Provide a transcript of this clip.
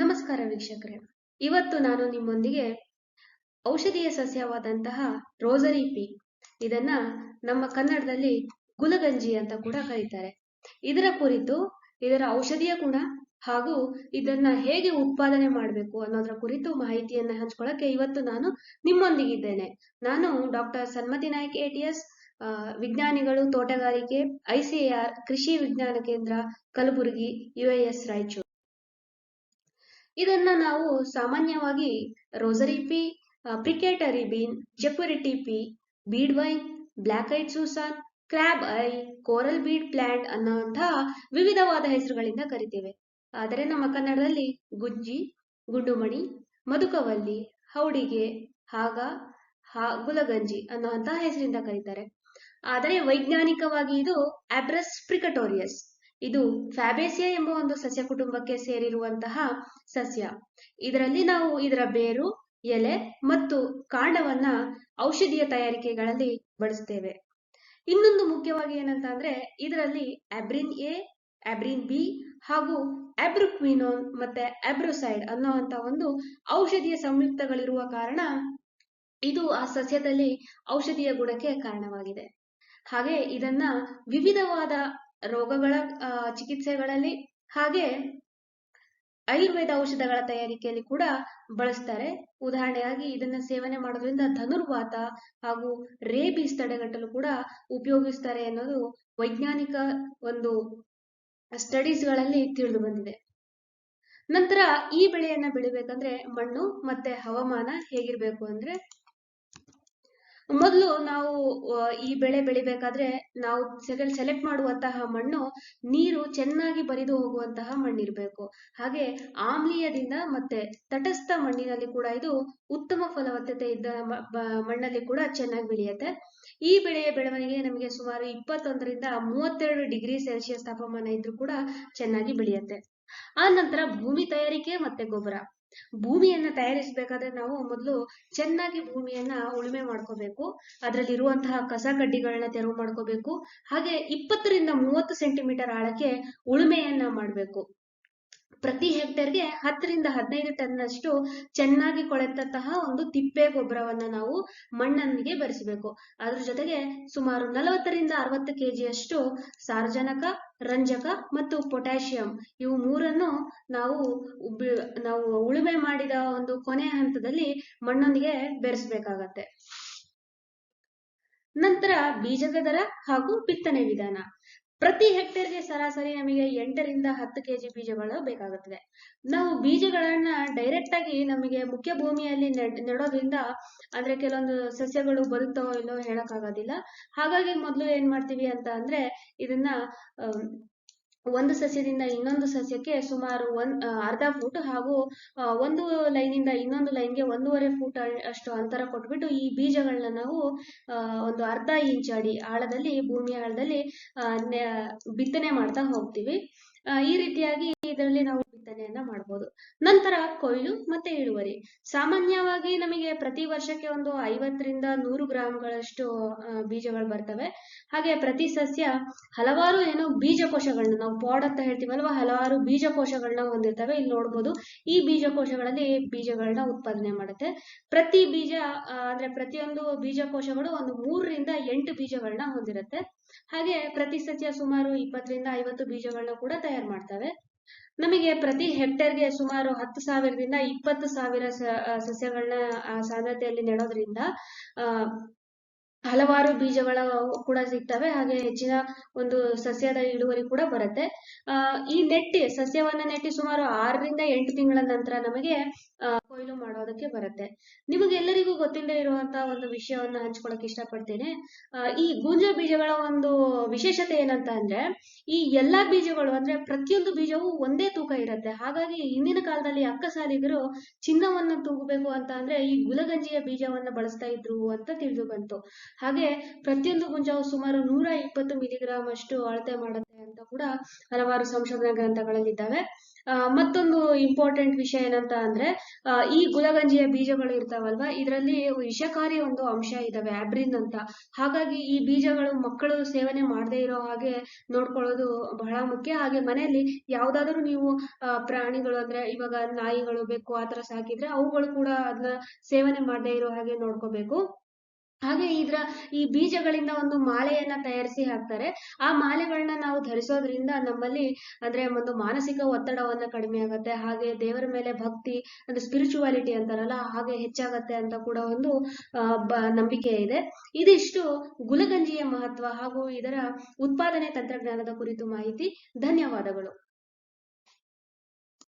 ನಮಸ್ಕಾರ ವೀಕ್ಷಕರೇ. ಇವತ್ತು ನಾನು ನಿಮ್ಮೊಂದಿಗೆ ಔಷಧೀಯ ಸಸ್ಯವಾದಂತಹ ರೋಸರಿ ಪೀ, ಇದನ್ನ ನಮ್ಮ ಕನ್ನಡದಲ್ಲಿ ಗುಲಗಂಜಿ ಅಂತ ಕೂಡ ಕರೀತಾರೆ. ಇದರ ಕುರಿತು, ಇದರ ಔಷಧೀಯ ಗುಣ ಹಾಗೂ ಇದನ್ನ ಹೇಗೆ ಉತ್ಪಾದನೆ ಮಾಡಬೇಕು ಅನ್ನೋದರ ಕುರಿತು ಮಾಹಿತಿಯನ್ನ ಹಂಚ್ಕೊಳ್ಳಕ್ಕೆ ಇವತ್ತು ನಾನು ನಿಮ್ಮೊಂದಿಗಿದ್ದೇನೆ. ನಾನು ಡಾಕ್ಟರ್ ಸನ್ಮತಿ ನಾಯ್ಕ ಎಟಿಎಸ್ ವಿಜ್ಞಾನಿಗಳು, ತೋಟಗಾರಿಕೆ ಐಸಿಎಆರ್ ಕೃಷಿ ವಿಜ್ಞಾನ ಕೇಂದ್ರ, ಕಲಬುರಗಿ ಯುಎಎಸ್ ರಾಯಚೂರು. ಇದನ್ನ ನಾವು ಸಾಮಾನ್ಯವಾಗಿ rosary pea precatory bean jequirity pea bead vine black eyed Susan crab eye coral bead plant ಅನ್ನುವಂತಹ ವಿವಿಧವಾದ ಹೆಸರುಗಳಿಂದ ಕರಿತೇವೆ. ಆದರೆ ನಮ್ಮ ಕನ್ನಡದಲ್ಲಿ ಗುಜ್ಜಿ ಗುಂಡುಮಣಿ ಮಧುಕವಲ್ಲಿ, ಹೌಡಿಗೆ, ಹಾಗ, ಹಾ, ಗುಲಗಂಜಿ ಅನ್ನುವಂತಹ ಹೆಸರಿಂದ ಕರೀತಾರೆ. ಆದರೆ ವೈಜ್ಞಾನಿಕವಾಗಿ ಇದು ಆಬ್ರಸ್ ಪ್ರಿಕಟೋರಿಯಸ್ ಇದು ಫ್ಯಾಬೇಸಿಯಾ ಎಂಬ ಒಂದು ಸಸ್ಯ ಕುಟುಂಬಕ್ಕೆ ಸೇರಿರುವಂತಹ ಸಸ್ಯ. ಇದರಲ್ಲಿ ನಾವು ಇದರ ಬೇರು, ಎಲೆ ಮತ್ತು ಕಾಂಡವನ್ನ ಔಷಧೀಯ ತಯಾರಿಕೆಗಳಲ್ಲಿ ಬಳಸ್ತೇವೆ. ಇನ್ನೊಂದು ಮುಖ್ಯವಾಗಿ ಏನಂತ ಅಂದ್ರೆ ಇದರಲ್ಲಿ ಅಬ್ರಿನ್ ಎ ಅಬ್ರಿನ್ ಬಿ ಹಾಗೂ ಅಬ್ರುಕ್ವಿನೋನ್ ಮತ್ತೆ ಅಬ್ರೊಸೈಡ್ ಅನ್ನುವಂತ ಒಂದು ಔಷಧೀಯ ಸಂಯುಕ್ತಗಳಿರುವ ಕಾರಣ ಇದು ಆ ಸಸ್ಯದಲ್ಲಿ ಔಷಧೀಯ ಗುಣಕ್ಕೆ ಕಾರಣವಾಗಿದೆ. ಹಾಗೆ ಇದನ್ನ ವಿವಿಧವಾದ ರೋಗಗಳ ಚಿಕಿತ್ಸೆಗಳಲ್ಲಿ ಹಾಗೆ ಆಯುರ್ವೇದ ಔಷಧಗಳ ತಯಾರಿಕೆಯಲ್ಲಿ ಕೂಡ ಬಳಸ್ತಾರೆ. ಉದಾಹರಣೆಯಾಗಿ ಇದನ್ನ ಸೇವನೆ ಮಾಡೋದ್ರಿಂದ ಧನುರ್ವಾತ ಹಾಗೂ ರೇಬಿಸ್ ತಡೆಗಟ್ಟಲು ಕೂಡ ಉಪಯೋಗಿಸ್ತಾರೆ ಅನ್ನೋದು ವೈಜ್ಞಾನಿಕ ಒಂದು ಸ್ಟಡೀಸ್ಗಳಲ್ಲಿ ತಿಳಿದು ಬಂದಿದೆ. ನಂತರ ಈ ಬೆಳೆಯನ್ನ ಬೆಳಿಬೇಕಂದ್ರೆ ಮಣ್ಣು ಮತ್ತೆ ಹವಾಮಾನ ಹೇಗಿರ್ಬೇಕು ಅಂದ್ರೆ ಮೊದಲು ನಾವು ಈ ಬೆಳೆ ಬೆಳಿಬೇಕಾದ್ರೆ ನಾವು ಸೆಲೆಕ್ಟ್ ಮಾಡುವಂತಹ ಮಣ್ಣು ನೀರು ಚೆನ್ನಾಗಿ ಬರಿದು ಹೋಗುವಂತಹ ಮಣ್ಣಿರ್ಬೇಕು. ಹಾಗೆ ಆಮ್ಲೀಯದಿಂದ ಮತ್ತೆ ತಟಸ್ಥ ಮಣ್ಣಿನಲ್ಲಿ ಕೂಡ ಇದು ಉತ್ತಮ ಫಲವತ್ತತೆ ಇದ್ದ ಮಣ್ಣಲ್ಲಿ ಕೂಡ ಚೆನ್ನಾಗಿ ಬೆಳೆಯುತ್ತೆ. ಈ ಬೆಳೆಯ ಬೆಳವಣಿಗೆ ನಮಗೆ ಸುಮಾರು ಇಪ್ಪತ್ತೊಂದರಿಂದ ಮೂವತ್ತೆರಡು ಡಿಗ್ರಿ ಸೆಲ್ಸಿಯಸ್ ತಾಪಮಾನ ಇದ್ರೂ ಕೂಡ ಚೆನ್ನಾಗಿ ಬೆಳೆಯುತ್ತೆ. ಆ ನಂತರ ಭೂಮಿ ತಯಾರಿಕೆ ಮತ್ತೆ ಗೊಬ್ಬರ. ಭೂಮಿಯನ್ನ ತಯಾರಿಸಬೇಕಾದ್ರೆ ನಾವು ಮೊದಲು ಚೆನ್ನಾಗಿ ಭೂಮಿಯನ್ನ ಉಳುಮೆ ಮಾಡ್ಕೋಬೇಕು. ಅದರಲ್ಲಿ ಇರುವಂತಹ ಕಸ ಕಡ್ಡಿಗಳನ್ನ ತೆರವು ಮಾಡ್ಕೋಬೇಕು. ಹಾಗೆ ಇಪ್ಪತ್ತರಿಂದ ಮೂವತ್ತು ಸೆಂಟಿಮೀಟರ್ ಆಳಕ್ಕೆ ಉಳುಮೆಯನ್ನ ಮಾಡಬೇಕು. ಪ್ರತಿ ಹೆಕ್ಟೇರ್ಗೆ ಹತ್ತರಿಂದ ಹದಿನೈದು ಟನ್ನಷ್ಟು ಚೆನ್ನಾಗಿ ಕೊಳೆತಂತಹ ಒಂದು ತಿಪ್ಪೆ ಗೊಬ್ಬರವನ್ನ ನಾವು ಮಣ್ಣನಿಗೆ ಬರಿಸಬೇಕು. ಅದ್ರ ಜೊತೆಗೆ ಸುಮಾರು ನಲವತ್ತರಿಂದ ಅರವತ್ತು ಕೆಜಿಯಷ್ಟು ಸಾರಜನಕ ರಂಜಕ ಮತ್ತು ಪೊಟ್ಯಾಷಿಯಂ. ಇವು ಮೂರನ್ನು ನಾವು ನಾವು ಉಳುಮೆ ಮಾಡಿದ ಒಂದು ಕೊನೆಯ ಹಂತದಲ್ಲಿ ಮಣ್ಣೊಂದಿಗೆ ಬೆರೆಸಬೇಕಾಗತ್ತೆ. ನಂತರ ಬೀಜದ ದರ ಹಾಗೂ ಬಿತ್ತನೆ ವಿಧಾನ. ಪ್ರತಿ ಹೆಕ್ಟೇರ್ಗೆ ಸರಾಸರಿ ನಮಗೆ ಎಂಟರಿಂದ ಹತ್ತು ಕೆಜಿ ಬೀಜಗಳು ಬೇಕಾಗುತ್ತದೆ. ನಾವು ಬೀಜಗಳನ್ನ ಡೈರೆಕ್ಟ್ ಆಗಿ ನಮಗೆ ಮುಖ್ಯ ಭೂಮಿಯಲ್ಲಿ ನೆಡೋದ್ರಿಂದ ಅಂದ್ರೆ ಕೆಲವೊಂದು ಸಸ್ಯಗಳು ಬರುತ್ತೋ ಇಲ್ಲೋ ಹೇಳಕ್ಕಾಗೋದಿಲ್ಲ. ಹಾಗಾಗಿ ಮೊದಲು ಏನ್ ಮಾಡ್ತೀವಿ ಅಂತ ಅಂದ್ರೆ ಇದನ್ನ ಒಂದು ಸಸ್ಯದಿಂದ ಇನ್ನೊಂದು ಸಸ್ಯಕ್ಕೆ ಸುಮಾರು ಒಂದ್ ಅರ್ಧ ಫೂಟ್ ಹಾಗೂ ಒಂದು ಲೈನಿಂದ ಇನ್ನೊಂದು ಲೈನ್ಗೆ ಒಂದೂವರೆ ಫೂಟ್ ಅಷ್ಟು ಅಂತರ ಕೊಟ್ಬಿಟ್ಟು ಈ ಬೀಜಗಳನ್ನ ನಾವು ಒಂದು ಅರ್ಧ ಇಂಚ್ ಅಡಿ ಆಳದಲ್ಲಿ ಭೂಮಿ ಆಳದಲ್ಲಿ ಬಿತ್ತನೆ ಮಾಡ್ತಾ ಹೋಗ್ತೀವಿ. ಈ ರೀತಿಯಾಗಿ ಇದರಲ್ಲಿ ನಾವು ಬಿತ್ತನೆಯನ್ನ ಮಾಡಬಹುದು ನಂತರ ಕೊಯ್ಲು ಮತ್ತೆ ಇಳುವರಿ. ಸಾಮಾನ್ಯವಾಗಿ ನಮಗೆ ಪ್ರತಿ ವರ್ಷಕ್ಕೆ ಒಂದು ಐವತ್ತರಿಂದ ನೂರು ಗ್ರಾಮ್ಗಳಷ್ಟು ಬೀಜಗಳು ಬರ್ತವೆ. ಹಾಗೆ ಪ್ರತಿ ಸಸ್ಯ ಹಲವಾರು ಏನು ಬೀಜಕೋಶಗಳನ್ನ ನಾವು ಪಾಡ್ ಅಂತ ಹೇಳ್ತೀವಲ್ವ, ಹಲವಾರು ಬೀಜಕೋಶಗಳನ್ನ ಹೊಂದಿರ್ತವೆ. ಇಲ್ಲಿ ನೋಡ್ಬೋದು, ಈ ಬೀಜಕೋಶಗಳಲ್ಲಿ ಬೀಜಗಳನ್ನ ಉತ್ಪಾದನೆ ಮಾಡುತ್ತೆ. ಪ್ರತಿ ಬೀಜ ಅಂದ್ರೆ ಪ್ರತಿಯೊಂದು ಬೀಜಕೋಶಗಳು ಒಂದು ಮೂರರಿಂದ ಎಂಟು ಬೀಜಗಳನ್ನ ಹೊಂದಿರುತ್ತೆ. ಹಾಗೆ ಪ್ರತಿ ಸಸ್ಯ ಸುಮಾರು ಇಪ್ಪತ್ತರಿಂದ ಐವತ್ತು ಬೀಜಗಳನ್ನ ಕೂಡ ತಯಾರು ಮಾಡ್ತವೆ. ನಮಗೆ ಪ್ರತಿ ಹೆಕ್ಟೇರ್ಗೆ ಸುಮಾರು ಹತ್ತು ಸಾವಿರದಿಂದ ಇಪ್ಪತ್ತು ಸಾವಿರ ಸಸ್ಯಗಳನ್ನ ಸಾಂದ್ರತೆಯಲ್ಲಿ ನೆಡೋದ್ರಿಂದ ಹಲವಾರು ಬೀಜಗಳ ಕೂಡ ಸಿಗ್ತವೆ. ಹಾಗೆ ಹೆಚ್ಚಿನ ಒಂದು ಸಸ್ಯದ ಇಳುವರಿ ಕೂಡ ಬರುತ್ತೆ. ಈ ನೆಟ್ಟಿ, ಸಸ್ಯವನ್ನ ನೆಟ್ಟಿ ಸುಮಾರು ಆರರಿಂದ ಎಂಟು ತಿಂಗಳ ನಂತರ ನಮಗೆ ಕೊಯ್ಲು ಮಾಡೋದಕ್ಕೆ ಬರುತ್ತೆ. ನಿಮಗೆಲ್ಲರಿಗೂ ಗೊತ್ತಿಲ್ಲದೆ ಇರುವಂತಹ ಒಂದು ವಿಷಯವನ್ನ ಹಂಚ್ಕೊಳಕ್ ಇಷ್ಟಪಡ್ತೇನೆ. ಈ ಗುಂಜ ಬೀಜಗಳ ಒಂದು ವಿಶೇಷತೆ ಏನಂತ ಅಂದ್ರೆ, ಈ ಎಲ್ಲಾ ಬೀಜಗಳು ಅಂದ್ರೆ ಪ್ರತಿಯೊಂದು ಬೀಜವು ಒಂದೇ ತೂಕ ಇರುತ್ತೆ. ಹಾಗಾಗಿ ಹಿಂದಿನ ಕಾಲದಲ್ಲಿ ಅಕ್ಕಸಾಲಿಗರು ಚಿನ್ನವನ್ನ ತೂಗಬೇಕು ಅಂತ ಅಂದ್ರೆ ಈ ಗುಲಗಂಜಿಯ ಬೀಜವನ್ನ ಬಳಸ್ತಾ ಇದ್ರು ಅಂತ ತಿಳಿದು ಬಂತು. ಹಾಗೆ ಪ್ರತಿಯೊಂದು ಗುಂಜವು ಸುಮಾರು ನೂರ ಇಪ್ಪತ್ತು ಮಿಲಿಗ್ರಾಮ್ ಅಷ್ಟು ಅಳತೆ ಮಾಡುತ್ತೆ ಅಂತ ಕೂಡ ಹಲವಾರು ಸಂಶೋಧನಾ ಗ್ರಂಥಗಳಲ್ಲಿದ್ದಾವೆ. ಮತ್ತೊಂದು ಇಂಪಾರ್ಟೆಂಟ್ ವಿಷಯ ಏನಂತ ಅಂದ್ರೆ ಆ, ಈ ಗುಲಗಂಜಿಯ ಬೀಜಗಳು ಇರ್ತಾವಲ್ವಾ ಇದರಲ್ಲಿ ವಿಷಕಾರಿ ಒಂದು ಅಂಶ ಇದಾವೆ ಆಬ್ರಿನ್ ಅಂತ. ಹಾಗಾಗಿ ಈ ಬೀಜಗಳು ಮಕ್ಕಳು ಸೇವನೆ ಮಾಡದೇ ಇರೋ ಹಾಗೆ ನೋಡ್ಕೊಳ್ಳೋದು ಬಹಳ ಮುಖ್ಯ. ಹಾಗೆ ಮನೆಯಲ್ಲಿ ಯಾವ್ದಾದ್ರು ನೀವು ಆ, ಪ್ರಾಣಿಗಳು ಅಂದ್ರೆ ಇವಾಗ ನಾಯಿಗಳು ಬೆಕ್ಕು ಆತರ ಸಾಕಿದ್ರೆ ಅವುಗಳು ಕೂಡ ಅದನ್ನ ಸೇವನೆ ಮಾಡದೇ ಇರೋ ಹಾಗೆ ನೋಡ್ಕೋಬೇಕು. ಹಾಗೆ ಇದ್ರ ಈ ಬೀಜಗಳಿಂದ ಒಂದು ಮಾಲೆಯನ್ನ ತಯಾರಿಸಿ ಹಾಕ್ತಾರೆ. ಆ ಮಾಲೆಗಳನ್ನ ನಾವು ಧರಿಸೋದ್ರಿಂದ ನಮ್ಮಲ್ಲಿ ಅಂದ್ರೆ ಒಂದು ಮಾನಸಿಕ ಒತ್ತಡವನ್ನ ಕಡಿಮೆ ಆಗುತ್ತೆ. ಹಾಗೆ ದೇವರ ಮೇಲೆ ಭಕ್ತಿ, ಅಂದ್ರೆ ಸ್ಪಿರಿಚುವಾಲಿಟಿ ಅಂತಾರಲ್ಲ, ಹಾಗೆ ಹೆಚ್ಚಾಗತ್ತೆ ಅಂತ ಕೂಡ ಒಂದು ನಂಬಿಕೆ ಇದೆ. ಇದಿಷ್ಟು ಗುಲಗಂಜಿಯ ಮಹತ್ವ ಹಾಗೂ ಇದರ ಉತ್ಪಾದನೆ ತಂತ್ರಜ್ಞಾನದ ಕುರಿತು ಮಾಹಿತಿ. ಧನ್ಯವಾದಗಳು.